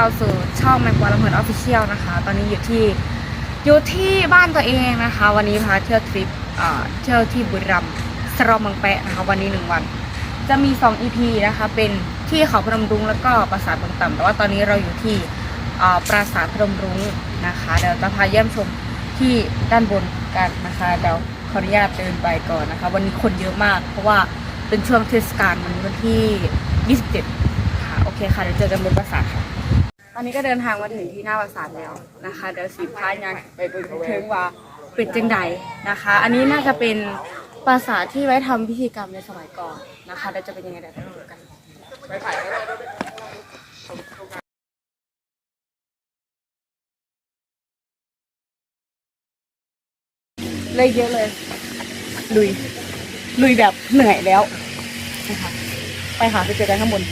สวัสดีค่ะยินดีต้อนรับสู่ช่องแมงปอลำเพลินออฟฟิเชียลนะคะ ตอนนี้อยู่ที่อยู่ที่บ้านตัวเองนะคะ วันนี้พาเที่ยวทริปเที่ยวที่บุรีรัมย์สระเมังแปะนะคะ วันนี้หนึ่งวัน จะมี 2 EP นะคะ เป็นที่เขาพนมรุ้งแล้วก็ปราสาทเมืองต่ำแต่ว่าตอนนี้เราอยู่ที่ปราสาทพนมรุ้งนะคะเดี๋ยวจะพาเยี่ยมชมที่ด้านบนกันนะคะเดี๋ยวขออนุญาตเดินไปก่อนนะคะ วันนี้คนเยอะมาก เพราะว่าเป็นช่วงเทศกาลวันนี้วันที่ 27 ค่ะ โอเคค่ะเดี๋ยวเจอกันบนปราสาทค่ะ ตอนนี้ก็เดินทางมาถึงที่หน้าปราสาทแล้วนะคะ เดี๋ยวสีพายางไปเบิ่งเทิงว่าเป็นจังใดนะคะ อันนี้น่าจะเป็นปราสาทที่ไว้ทำพิธีกรรมในสมัยก่อนนะคะเดี๋ยวจะเป็นยังไงเดี๋ยวไปดูกันเลยเยอะเลย ลุย ลุยแบบเหนื่อยแล้วนะคะไปค่ะ ไปเจอกันข้างบน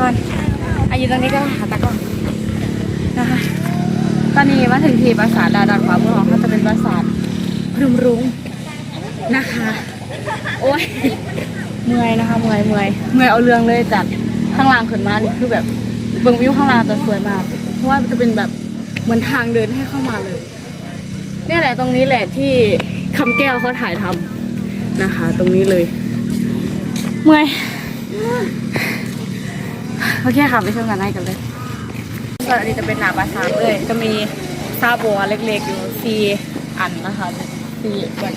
ก่อนอายุตรงนี้ก็หาตากล้องนะคะ ตอนนี้มาถึงที่ปราสาทดาดานขวามือของเขาจะเป็นปราสาทพนมรุ้งนะคะ โอ้ยเมื่อยนะคะเมื่อยเมื่อยเมื่อยเอาเรื่องเลยจากข้างล่างขึ้นมานี่คือแบบเบื้องวิวข้างล่างจะสวยมาก เพราะว่าจะเป็นแบบเหมือนทางเดินให้เข้ามาเลยเนี่ยแหละตรงนี้แหละที่คำแก้วเขาถ่ายทำนะคะ ตรงนี้เลยเมื่อย โอเคค่ะ ไปชมกันได้กันเลยส่วนอันนี้จะเป็นหนาปลาช้างเลย จะมีซาบัวเล็กๆอยู่ซีอันนะคะซีแบบ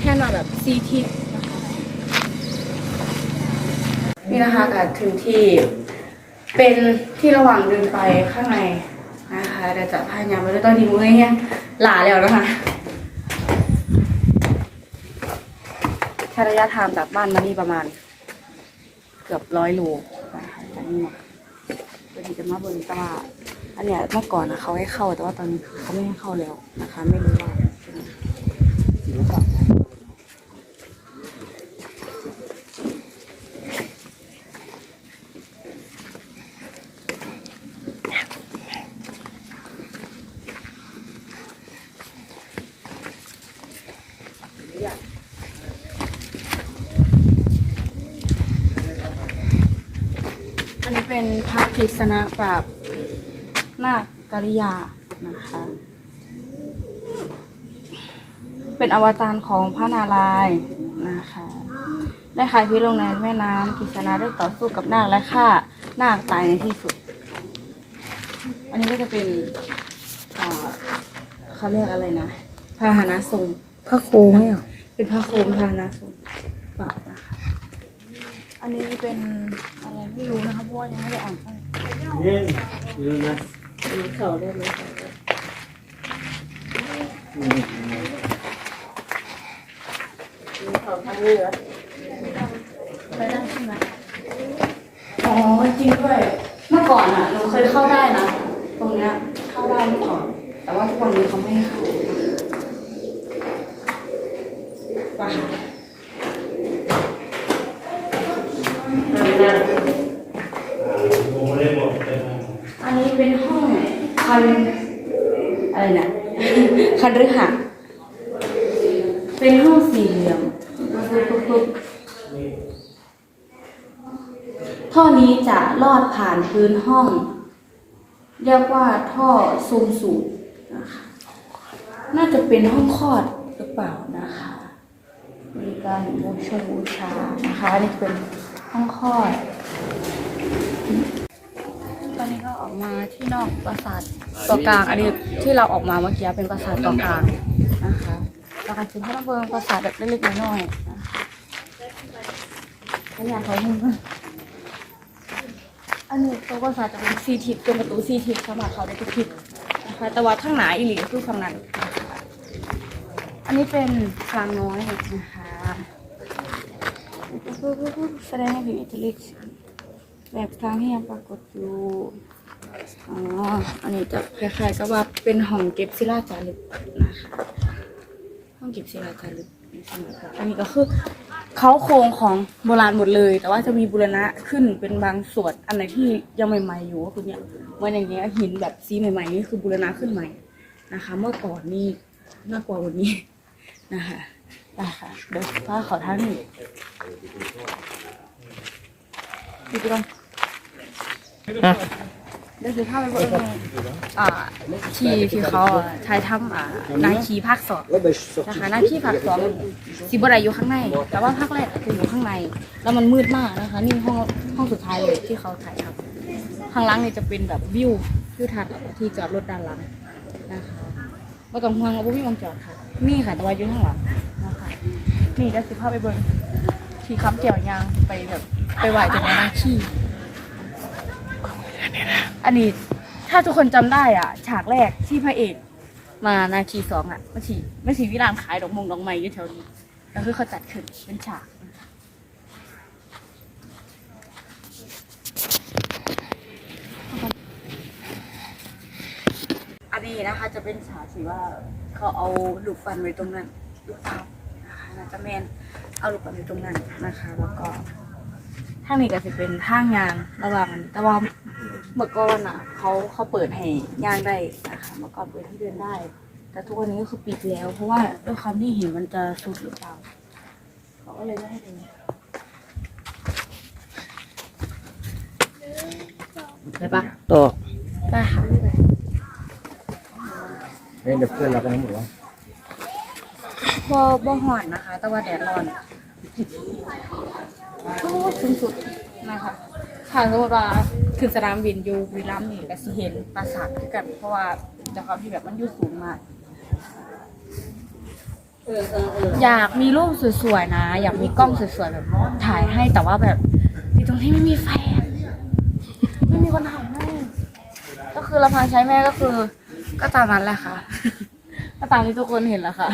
แค่มาแบบซีทิศนะคะนี่นะคะก็ถึงที่เป็นที่ระหว่างเดินไปข้างในนะคะเดี๋ยวจะพายามไปด้วยตอนนี้มือเนี่ยหลาแล้วนะคะใช้ระยะทางจากบ้านมานี่ประมาณ เกือบร้อยโล นะคะจากนี่มาเพื่อที่จะมาเบิ่งแตว่าอันเนี้ยเมื่อก่อนนะเขาให้เข้าแต่ว่าตอนนี้เขาไม่ให้เข้าแล้วนะคะ ไม่รู้ว่าเป็นยังไงหรือเปล่าอันนี้ เป็นพระกฤษณะปราบนาคกริยานะคะ เป็นอวตารของพระนารายณ์นะคะได้ขายพิษลงในแม่น้ำกฤษณะได้ต่อสู้กับนาคและฆ่านาคตายในที่สุด อันนี้ก็จะเป็นอ่าเขาเรียกอะไรนะพาหนะทรงพระครูไหมอะเป็นพระโคมพาหนะทรงปราบนะคะ อันนี้เป็นอะ ไม่รู้นะคะเพราะว่ายังไม่ได้อ่านข้าง Bien, bien, bien. มีเขาได้ไหมเขาได้มีเขาทางเรือไปได้ใช่ไหมอ๋อจริงด้วย เมื่อก่อนอะหนูเคยเข้าได้นะ ตรงเนี้ยเข้าได้เมื่อก่อน แต่ว่าทุกวันนี้เขาไม่ให้เข้าไปค่ะ Como le hemos อันนี้เป็นห้องคันอะไรนะ คันฤหะเป็นห้องสี่เหลี่ยมปุ๊บๆ ท่อนี้จะลอดผ่านพื้นห้อง เรียกว่าท่อซูมสูบนะคะน่าจะเป็นห้องคลอดหรือเปล่านะคะมีการบูชาบูชานะคะอันนี่เป็นห้องคลอด ตอนนี้ก็ออกมาที่นอกปราสาทตัวกลาง อันนี้ที่เราออกมาเมื่อกี้เป็นปราสาทตัวกลางนะคะแล้วก็ถึงพระเบิงปราสาทแบบเล็กๆน้อยๆ นะคะอันนี้เขาพูดว่าอันนี้ตัวปราสาจะเป็นซีทิศเป็นประตูซีทิศสามารถเขาได้ทุกทิศนะคะแต่ว่าข้างหนาอีหลีก็คือฝั่งนั้น อันนี้เป็นกลางน้อยนะคะแสดงให้เห็นอิทธิฤทธิ์แบบกลางที่ยังปรากฏอยู่อ๋อ อันนี้จะคล้ายๆกับว่าเป็นห้องเก็บศิลาจารึกนะคะ ห้ององเก็บศิลาจารึกอันนี้ก็คือ เขาโครงของโบราณหมดเลย แต่ว่าจะมีบูรณะขึ้นเป็นบางส่วนอันไหนที่ยังใหม่ๆอยู่ก็คือเนี่ยเมันอย่างเงี้ยหินแบบสีใหม่ๆนี่คือบูรณะขึ้นใหม่นะคะ เมื่อก่อนนี่น่ากลัวกว่านี้นะคะได้ค่ะเดี๋ยวป้าขอท่านหนึ่งดูกันเดี๋ยวจะพาไปเบิ่ง อ่าที่ที่เขาถ่ายทำอ่านาคีภาคสองนะคะหน้าที่ผักสองสิบอะไรอยู่ข้างใน แต่ว่าภาคแรกคืออยู่ข้างใน แล้วมันมืดมากนะคะ นี่ห้องห้องสุดท้ายเลยที่เขาถ่ายทำข้างล่างนี่จะเป็นแบบวิววิวทัศน์ที่จอดรถด้านหลังนะคะว่าต้องห่วงว่าบ่มีวงจอดค่ะ นี่ค่ะแต่ว่าอยู่ข้างหลังนะคะนี่ก็สิพาไปเบิ่งที่คำเกี่ยวยางไปแบบไปไหวเจ้าแม่นาคี อันนี้ถ้าทุกคนจำได้อะ ฉากแรกที่พระเอกมานาคีสองอะม่ฉีม่ฉีวิรานขายดอกมงดอกไม้อยู่แถวนี้ก็คือเขาจัดขึ้นเป็นฉากอันนี้นะคะ จะเป็นฉากที่ว่าเขาเอาลูกฟันไว้ตรงนั้นลูกสาวนะคะนาจะแมนเอาลูกฟันไว้ตรงนั้นนะคะ แล้วก็ทางนี้ก็จะเป็นทางยางระหว่างแต่ว่า เมื่อก่อนอะเขาเขาเปิดให้ยางได้นะคะเมื่อก่อนเปิดให้เดินได้ แต่ทุกวันนี้ก็คือปิดแล้ว เพราะว่าด้วยความที่เห็นมันจะสุดหรือเปล่าเขาก็เลยไม่ให้เดินได้ปะต่อได้ค่ะเฮ้ยเดี๋ยวเพื่อนเราไปทั้งหมดวะบ่บ่ห่อนนะคะ แต่ว่าแดดร้อนโอ้สูงสุดนะคะถ้าสมมติว่า ขึ้นสนามบินอยู่บุรีรัมย์นี่ก็สิเห็นปราสาทคือกันเพราะว่าจากความที่แบบมันอยู่สูงมากอยากมีรูปสวยๆนะ อยากมีกล้องสวยๆแบบถ่ายให้แต่ว่าแบบที่ตรงที่ไม่มีแฟนไม่มีคนถ่ายให้ก็คือเราพาใช้แม่ก็คือ ก็ตามนั้นแหละค่ะ ก็ตามที่ทุกคนเห็นแหละค่ะ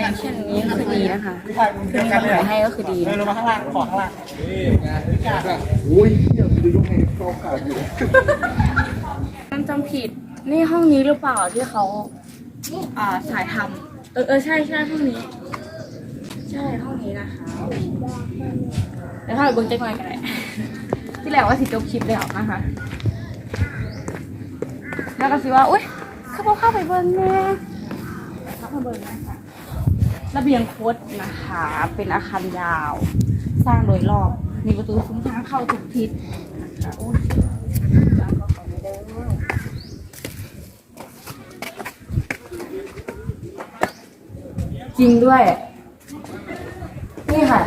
อย่างเช่นนี้คือ ดีนะคะคือมีคนถ่ายให้ก็คือดีเดินลงมาข้างล่างขอข้างล่างอุ้ยเดี๋ยวดูดูให้เข้าขาดอยู่มันจำผิดนี่ห้องนี้หรือเปล่าที่เขาอ่าสายทำเออเออใช่ใช่ห้องนี้ ใช่ห้องนี้นะคะเดี๋ยวถ้าเราเบิ้งเจ๊กหน่อยกันเลยที่แหละว่าสิจบคลิปแล้วนะคะแล้วก็สิว่า อุ้ยเข้าไปเข้าไปเบิ้งแน่เข้าไปเบิ้งนะคะ ระเบียงโคตนะคะ เป็นอาคารยาว สร้างโดยรอบ มีประตูซุ้มทางเข้าทุกทิศนะคะโอ้ยร้านเขาขอไม่ได้จริงด้วย นี่ค่ะ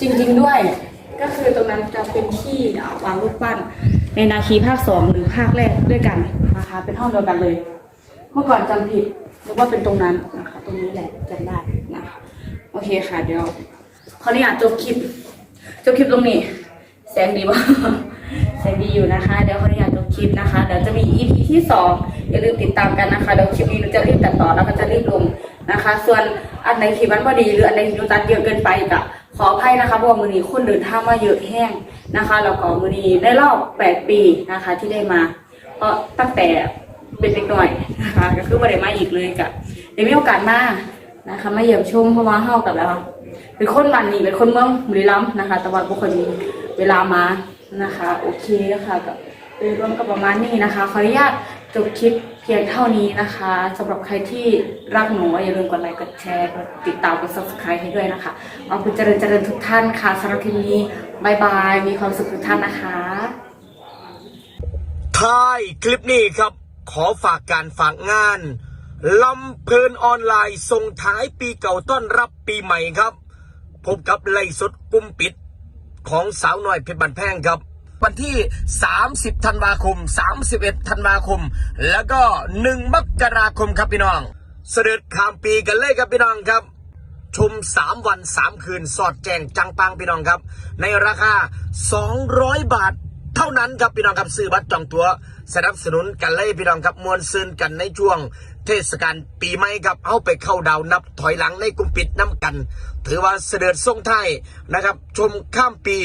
จริงๆด้วย ก็คือตรงนั้นจะเป็นที่วางรูปปั้น ในนาคีภาคสองหรือภาคแรกด้วยกันนะคะ เป็นห้องเดียวกันเลย เมื่อก่อนจำผิด นึกว่าเป็นตรงนั้นนะคะ ตรงนี้แหละจำได้นะคะโอเคค่ะ เดี๋ยวขออนุญาตจบคลิปจบคลิปตรงนี้ แสงดีป่ะแสงดีอยู่นะคะ เดี๋ยวขออนุญาตจบคลิปนะคะเดี๋ยวจะมี EP ที่สองอย่าลืมติดตามกันนะคะเดี๋ยวคลิปนี้เราจะรีบตัดต่อแล้วก็จะรีบลงนะคะ ส่วนอันไหนที่มันพอดี หรืออันไหนที่เราตัดเยอะเกินไปก็ขออภัยนะคะเพราะว่ามือนี้คนเดินทางมาเยอะแห้งนะคะแล้วก็มือนี้ในรอบ 8 ปีนะคะที่ได้มาเพราะตั้งแต่ เป็นเด็กหน่อยนะคะก็คือไม่ได้มาอีกเลยกับได้มีโอกาสมานะคะมาเยี่ยมชมเพราะว่าเฮากับแล้วเป็นคนบ้านนี้เป็นคนเมืองบุรีรัมย์นะคะ แต่ว่าบุคคลมีเวลามานะคะ โอเคค่ะกับโดยรวมก็ประมาณนี้นะคะขออนุญาตจบคลิปเพียงเท่านี้นะคะสำหรับใครที่รักหนูอย่าลืมกดไลค์กดแชร์กดติดตามกด subscribe ให้ด้วยนะคะขอบคุณเจริญเจริญทุกท่านค่ะสำหรับคลิปนี้บายบายมีความสุขทุกท่านนะคะท้ายคลิปนี้ครับ ขอฝากการฝากงานลำเพลินออนไลน์ส่งท้ายปีเก่าต้อนรับปีใหม่ครับ พบกับไล่สดกุมปิดของสาวน้อยเพชรบันแพงครับ วันที่ 30 ธันวาคม 31 ธันวาคม แล้วก็ 1 มกราคมครับพี่น้อง เสด็จข้ามปีกันเลยครับพี่น้องครับ ชม 3 วัน 3 คืนสอดแจงจังปังพี่น้องครับ ในราคา 200 บาทเท่านั้นครับพี่น้องครับซื้อบัตรจองตัว สนับสนุนกันเลยพี่น้องครับมวลซืนกันในช่วง เทศกาลปีใหม่ครับเอาไปเข้าดาวนับถอยหลังในกลุ่มปิดน้ำกัน ถือว่าเสด็จทรงไทยนะครับ ชมข้ามปี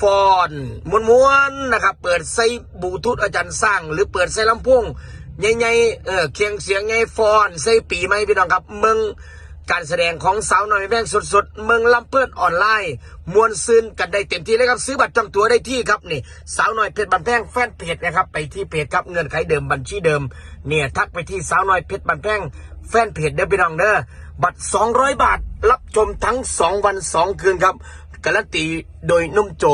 ฟอนม้วนๆนะครับ เปิดใส่บลูทูธอาจารย์สร้าง หรือเปิดใส่ลำโพงใหญ่ๆเออเคียงเสียงใหญ่ฟอนใส่ปีใหม่พี่น้องครับมือง การแสดงของสาวน้อยแพงสดๆ เมืองลำเพิดออนไลน์ มวลซืนกันได้เต็มที่เลยครับ ซื้อบัตรจองตั๋วได้ที่ครับนี่ สาวน้อยเพชรบันแพงแฟนเพจนะครับ ไปที่เพจครับเงินไขเดิมบัญชีเดิม เนี่ยทักไปที่สาวน้อยเพชรบันแพงแฟนเพจเด้อพี่น้องเด้อบัตร 200 บาท รับชมทั้ง 2 วัน 2 คืนครับการันตีโดยนุ่มโจ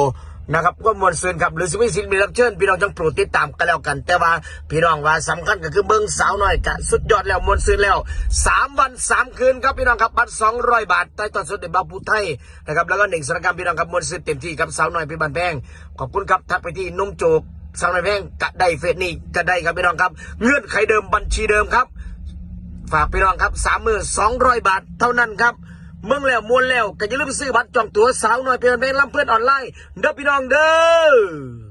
นะครับก็มวลซืนครับหรือสมิสินมีรับเชิญพี่น้องจังโปรดติดตามกันแล้วกัน แต่ว่าพี่น้องว่าสำคัญก็คือเบิ้งสาวน้อยกะสุดยอดแล้วมวลซืนแล้วสามวันสามคืนครับพี่น้องครับบัตรสองร้อยบาทใต้ตอนสดเด็จบาปูไทยนะครับแล้วก็หนึ่งสถานการณ์พี่น้องครับมวลซืนเต็มที่ครับสาวน้อยพี่บันแพงขอบคุณครับทักไปที่นุ่มโจกสาวน้อยแพงกะได้เฟซนี่กะได้ครับพี่น้องครับเงื่อนไขเดิมบัญชีเดิมครับ ฝากพี่น้องครับสามหมือสองร้อยบาทเท่านั้นครับ เมืองแล้วมวนแล้วก็อย่าลืมซื้อบัตรจองตั๋วสาวน้อยเพียงเพลงลำเพื่อนออนไลน์เด้อพี่น้องเด้อ